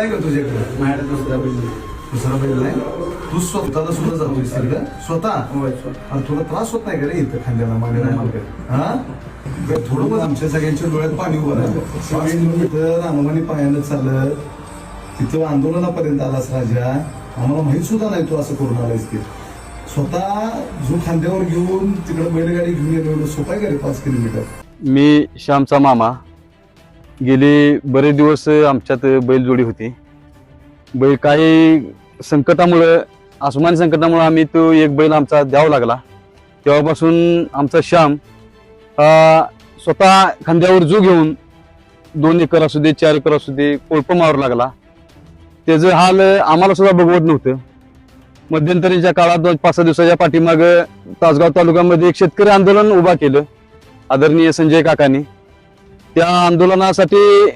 आहे का तुझ्याकडे माझ्याकडे दुसरा बैल दुसरा बैल नाही. तू स्वतःला सुद्धा जातोय तिकडं स्वतः? होय स्वतः. आणि तुला त्रास होत नाही का रे इथं खांद्याला मागण्या मालकात हा? तर थोडं मग आमच्या सगळ्यांच्या डोळ्यात पाणी उभं राहिलं. पाच किलोमीटर रानवानी पायानं चालत तिथं आंदोलनापर्यंत आलास राजा. आम्हाला माहीत सुद्धा नाही तू असं करून आलायस ते स्वतः जो खांद्यावर घेऊन तिकडे बैलगाडी घेऊन येणं एवढं सोपं आहे का रे पाच किलोमीटर? मी श्यामचा मामा. गेले बरेच दिवस आमच्यात बैलजोडी होती. बैल काही संकटामुळं आसमानी संकटामुळं आम्ही तो एक बैल आमचा द्यावा लागला. तेव्हापासून आमचा श्याम हा स्वतः खांद्यावर जो घेऊन दोन एकर असू दे चार एकर असू दे कोळप मारू लागला. त्याचं हाल आम्हाला सुद्धा बघवत नव्हतं. मध्यंतरीच्या काळात दोन पाच सहा दिवसाच्या पाठीमाग तासगाव तालुक्यामध्ये एक शेतकरी आंदोलन उभा केलं. आदरणीय संजय काकांनी. त्या आंदोलनासाठी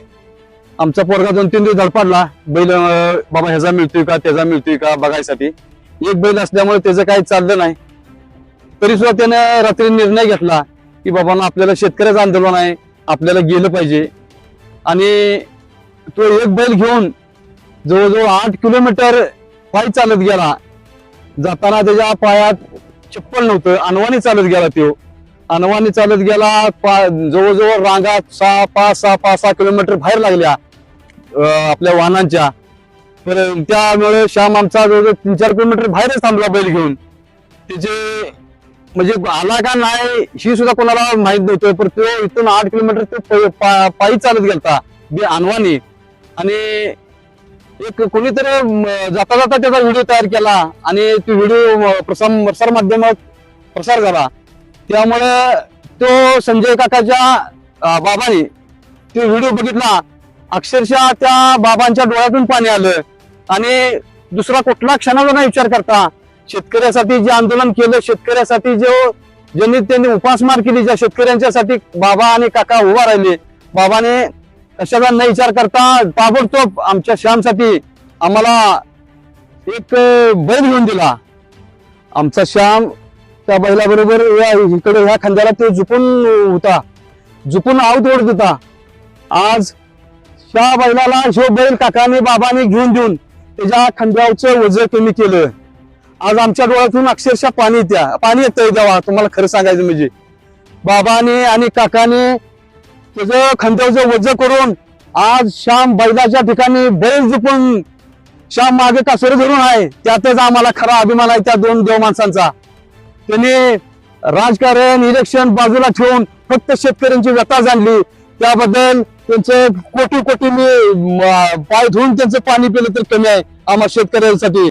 आमचा पोरगा दोन तीन दिवस धडपडला. बैल अं, बाबा ह्याचा मिळतोय का त्याचा मिळतोय का बघायसाठी. एक बैल असल्यामुळे त्याचं काही चाललं नाही. तरी सुद्धा त्यानं रात्री निर्णय घेतला की बाबा आपल्याला शेतकऱ्याचं आंदोलन आहे. आपल्याला गेलं पाहिजे. आणि तो एक बैल घेऊन जवळजवळ आठ किलोमीटर पायी चालत गेला. जाताना त्याच्या पायात चप्पल नव्हतं. अनवाणी चालत गेला तो. अनवाने चालत गेला पा- जवळजवळ रांगा सहा पाच सहा पाच सहा किलोमीटर बाहेर लागल्या आपल्या वाहनांच्या. तर त्यामुळे श्याम आमचा जवळजवळ तीन चार किलोमीटर बाहेरच थांबला बैल घेऊन. त्याचे म्हणजे आला का नाही ही सुद्धा कोणाला माहीत नव्हतं पण तो इथून आठ किलोमीटर ते पा- पायी चालत गेलता बे आणि एक कोणीतरी जाता जाता त्याचा व्हिडिओ तयार केला आणि तो व्हिडिओ प्रसार प्रसार माध्यमात प्रसार झाला. त्यामुळे तो संजय काकाच्या बाबाने तो व्हिडिओ बघितला. अक्षरशः त्या बाबांच्या डोळ्यातून पाणी आलं आणि दुसरा कुठला क्षणाचा नाही विचार करता. शेतकऱ्यासाठी जे आंदोलन केलं शेतकऱ्यासाठी जो ज्यांनी त्यांनी उपासमार केली ज्या शेतकऱ्यांच्यासाठी बाबा आणि काका उभा राहिले. बाबाने कशाचा न विचार करता. ताबडतोब आमच्या श्यामसाठी आम्हाला एक बैल घेऊन दिला. आमचा श्याम त्या बैलाबरोबर या इकडे ह्या खांद्याला तो झुकून होता. झुकून आऊत ओढत होता. आज त्या बैलाला ह्यो बैल काकाने बाबाने घेऊन देऊन त्याच्या खांद्यावरचं वजन कमी केलं आज आमच्या डोळ्यातून अक्षरशः पाणी त्या पाणी येतंय जेव्हा तुम्हाला खरं सांगायचं म्हणजे. बाबाने आणि काकाने त्याचं खांद्यावरचं वजन करून आज श्याम बैलाच्या ठिकाणी बैल झुकून श्याम मागे कासर धरून आहे. त्यातच आम्हाला खरा अभिमान आहे त्या दोन देव माणसांचा. त्यांनी राजकारण इलेक्शन बाजूला ठेवून फक्त शेतकऱ्यांची व्यथा जाणली. त्याबद्दल त्यांचे कोटी कोटी मी पाय धुवून त्यांचं पाणी पिलं तर कमी आहे आम्हा शेतकऱ्यांसाठी.